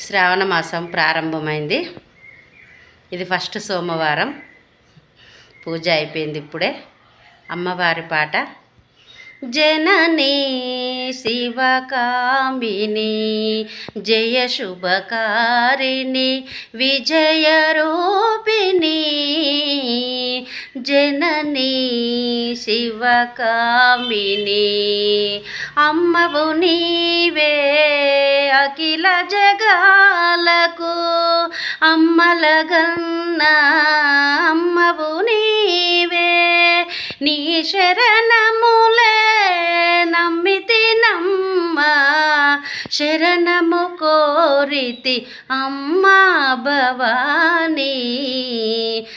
శ్రావణ మాసం ప్రారంభమైంది. ఇది ఫస్ట్ సోమవారం. పూజ అయిపోయింది ఇప్పుడే. అమ్మవారి పాట. జననీ శివకామిని జయ శుభకారిణి విజయ రూపిణి. జననీ శివకామిని అమ్మవు నీవే. అఖిల జగాలకు అమ్మలగన్న అమ్మవు నీవే. నీ శరణములే నమ్మితి నమ్మ శరణము కోరితి అమ్మా భవానీ.